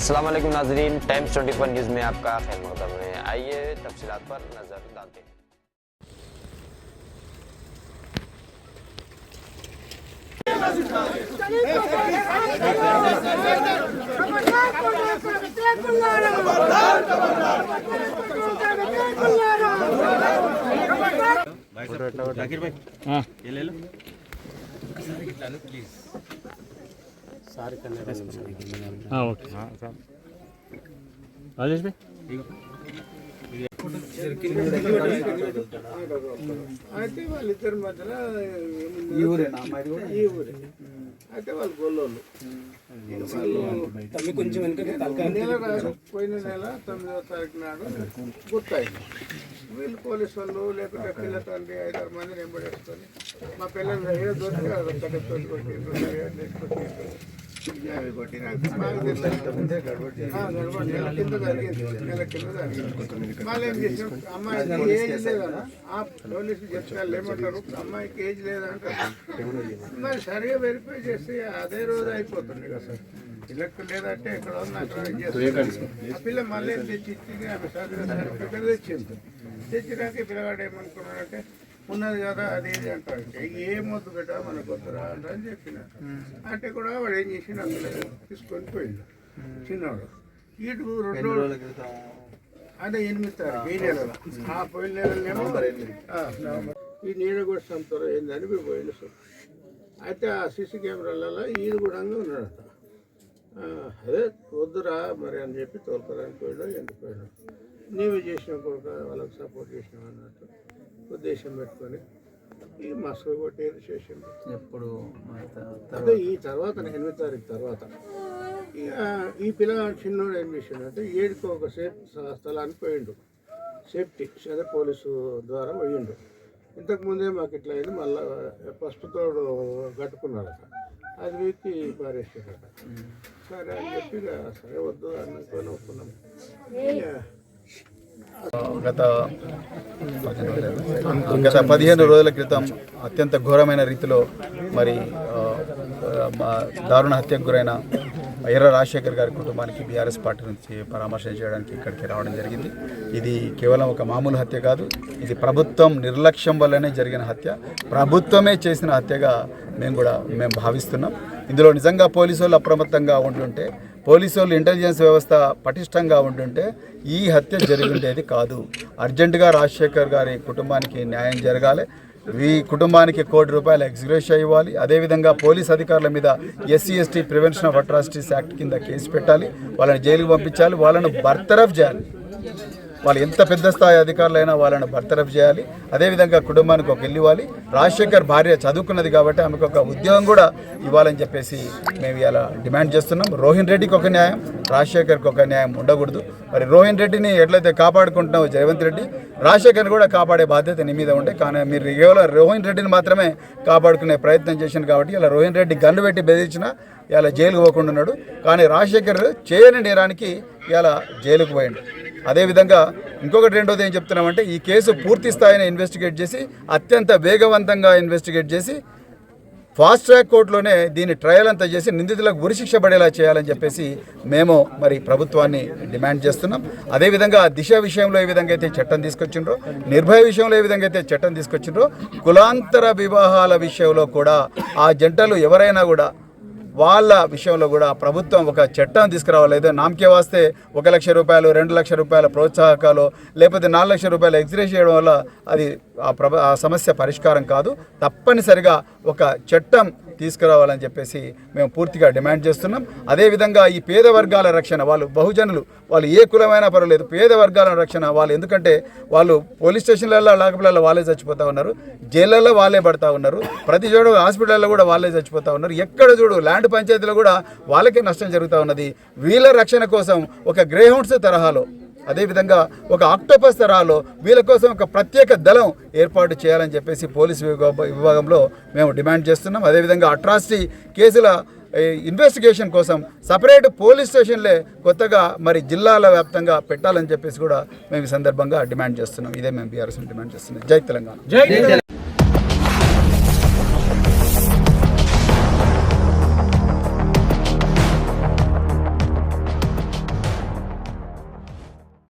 अस्सलाम वालेकुम नाजरीन, टाइम्स 24 न्यूज़ में आपका खैर मकदम है। आइए तफसीलात पर नज़र डालते हैं। जाकिर भाई, ये ले लो। हाँ అయితే వాళ్ళిద్దరి మధ్యన ఈ ఈ ఊరే. అయితే వాళ్ళు గొల్లోళ్ళు. కొంచెం నెల పోయిన నెల తొమ్మిదవ తారీఖు నాడు గుర్తాయి. వీళ్ళు పోలీసు వాళ్ళు లేకుంటే పిల్లల తండ్రి ఐదారు మంది వెంబడేసుకొని మా పిల్లలు దగ్గర దొరికి కొట్టి అమ్మాయికి ఏజ్ లేదన్న పోలీసులు చెప్తారు ఏమంటారు అమ్మాయికి ఏజ్ లేదంటారు మరి సరిగా వెరిఫై చేసి అదే రోజు అయిపోతుంది కదా సార్ పిల్లకు లేదంటే ఇక్కడ ఉంది పిల్ల మళ్ళీ తెచ్చి ఇచ్చింది ఆమె తెచ్చింది తెచ్చినాక పిల్లగాడు ఏమనుకున్నాడంటే ఉన్నది కదా అది ఇది అంటాడు ఏం వద్దు బిడ్డ మనకు వద్దురా అంట అని చెప్పిన అంటే కూడా వాడు ఏం చేసిండు అసలు తీసుకొని పోయిండు. చిన్నవాడు ఇటు రెండు అదే ఎనిమిది తారీఖు ఈ నెలలో. ఆ పోయిన నెలలోనేమో నవంబర్. ఈ నీడ కూడా సంతలో ఏందని మేము పోయిండు అయితే ఆ సీసీ కెమెరాలలో ఈడు కూడా ఉన్నాడట. అదే వద్దురా మరి అని చెప్పి తోలుకోరానికి పోయాడు ఎందుకు పోయాడు నీవే చేసిన కొడుక వాళ్ళకి సపోర్ట్ చేసినావు అన్నట్టు. ఉద్దేశం పెట్టుకొని ఈ మస్కు కొట్టేది చేసిండు. ఎప్పుడు అదే ఈ తర్వాత ఎనిమిది తారీఖు తర్వాత. ఈ, పిల్లగాడు చిన్నోడు ఏం చేసిండు ఏడుకో ఒక సేఫ్ స్థ- స్థలానికి పోయిండు. సేఫ్టీ అదే పోలీసు ద్వారా పోయిండు. ఇంతకు ముందే మాకు ఇట్లా అయింది మళ్ళీ పసుపుతోడు కట్టుకున్నాడట అది వీక్కి పారేసాడట సరే అని చెప్పి ఇక సరే వద్దు అనుకొని ఒప్పుకున్నాం ఇక గత గత పదిహేను రోజుల క్రితం అత్యంత ఘోరమైన రీతిలో మరి మా దారుణ హత్యకు గురైన ఎర్ర రాజశేఖర్ గారి కుటుంబానికి బీఆర్ఎస్ పార్టీ నుంచి పరామర్శం చేయడానికి ఇక్కడికి రావడం జరిగింది. ఇది కేవలం ఒక మామూలు హత్య కాదు ఇది ప్రభుత్వం నిర్లక్ష్యం వల్లనే జరిగిన హత్య. ప్రభుత్వమే చేసిన హత్యగా మేము కూడా మేము భావిస్తున్నాం. ఇందులో నిజంగా పోలీసు వాళ్ళు అప్రమత్తంగా ఉంటుంటే పోలీసు వాళ్ళు ఇంటెలిజెన్స్ వ్యవస్థ పటిష్టంగా ఉంటుంటే ఈ హత్య జరిగిండేది కాదు. అర్జెంటుగా రాజశేఖర్ గారి కుటుంబానికి న్యాయం జరగాలి. ఈ కుటుంబానికి కోటి రూపాయల ఎక్స్గ్రేషియా ఇవ్వాలి. అదేవిధంగా పోలీస్ అధికారుల మీద SC ST prevention of atrocities act కింద కేసు పెట్టాలి. వాళ్ళని జైలుకి పంపించాలి. వాళ్ళను బర్తరఫ్ చేయాలి. వాళ్ళు ఎంత పెద్ద స్థాయి అధికారులైనా వాళ్ళని బర్తరఫ్ చేయాలి. అదేవిధంగా కుటుంబానికి ఒక ఇల్లు ఇవ్వాలి. రాజశేఖర్ భార్య చదువుకున్నది కాబట్టి ఆమెకు ఒక ఉద్యోగం కూడా ఇవ్వాలని చెప్పేసి మేము ఇలా డిమాండ్ చేస్తున్నాం. రోహిన్ రెడ్డికి ఒక న్యాయం రాజశేఖర్కి ఒక న్యాయం ఉండకూడదు. మరి రోహిన్ రెడ్డిని ఎట్లయితే కాపాడుకుంటున్నావు జయవంత్ రెడ్డి రాజశేఖర్ కూడా కాపాడే బాధ్యత నీ మీద ఉండే. కానీ మీరు కేవలం రోహిన్ రెడ్డిని మాత్రమే కాపాడుకునే ప్రయత్నం చేశాను కాబట్టి ఇలా రోహిన్ రెడ్డి గన్ను పెట్టి బెదిరించినా ఇలా జైలుకు పోకుండా ఉన్నాడు. కానీ రాజశేఖర్ చేయని నేరానికి ఇలా జైలుకు పోయిండు. అదేవిధంగా ఇంకొకటి రెండోది ఏం చెప్తున్నామంటే ఈ కేసు పూర్తి స్థాయిని ఇన్వెస్టిగేట్ చేసి అత్యంత వేగవంతంగా ఇన్వెస్టిగేట్ చేసి ఫాస్ట్ ట్రాక్ కోర్టులోనే దీని ట్రయల్ అంతా చేసి నిందితులకు ఉరిశిక్ష పడేలా చేయాలని చెప్పేసి మేము మరి ప్రభుత్వాన్ని డిమాండ్ చేస్తున్నాం. అదేవిధంగా దిశ విషయంలో ఏ విధంగా అయితే చట్టం తీసుకొచ్చిండ్రో నిర్భయ విషయంలో ఏ విధంగా అయితే చట్టం తీసుకొచ్చిండ్రో కులాంతర వివాహాల విషయంలో కూడా ఆ జంటలు ఎవరైనా కూడా వాళ్ళ విషయంలో కూడా ప్రభుత్వం ఒక చట్టం తీసుకురావాలి. ఏదో నామకే వాస్తే ఒక లక్ష రూపాయలు రెండు లక్షల రూపాయల ప్రోత్సాహకాలు లేకపోతే నాలుగు లక్షల రూపాయలు ఎగ్జిరేట్ చేయడం వల్ల అది ఆ ప్రభ ఆ సమస్య పరిష్కారం కాదు. తప్పనిసరిగా ఒక చట్టం తీసుకురావాలని చెప్పేసి మేము పూర్తిగా డిమాండ్ చేస్తున్నాం. అదేవిధంగా ఈ పేద వర్గాల రక్షణ వాళ్ళు బహుజనులు వాళ్ళు ఏ కులమైనా పర్వాలేదు పేద వర్గాల రక్షణ వాళ్ళు ఎందుకంటే వాళ్ళు పోలీస్ స్టేషన్లలో లాకపిల్లల్లో వాళ్ళే చచ్చిపోతూ ఉన్నారు. జైళ్ళల్లో వాళ్ళే పడతా ఉన్నారు. ప్రతి చోట హాస్పిటల్లో కూడా వాళ్ళే చచ్చిపోతూ ఉన్నారు. ఎక్కడ చూడు ల్యాండ్ పంచాయతీలో కూడా వాళ్ళకే నష్టం జరుగుతూ ఉన్నది. వీళ్ళ రక్షణ కోసం ఒక గ్రేహౌండ్స్ తరహాలో అదేవిధంగా ఒక ఆక్టోపస్ తరహాలో వీళ్ళ కోసం ఒక ప్రత్యేక దళం ఏర్పాటు చేయాలని చెప్పేసి పోలీసు విభాగంలో మేము డిమాండ్ చేస్తున్నాం. అదేవిధంగా అట్రాసిటీ కేసుల ఇన్వెస్టిగేషన్ కోసం సపరేట్ పోలీస్ స్టేషన్లే కొత్తగా మరి జిల్లాల వ్యాప్తంగా పెట్టాలని చెప్పేసి కూడా మేము ఈ సందర్భంగా డిమాండ్ చేస్తున్నాం. ఇదే మేము బీఆర్ఎస్ డిమాండ్ చేస్తున్నాం. జై తెలంగాణ.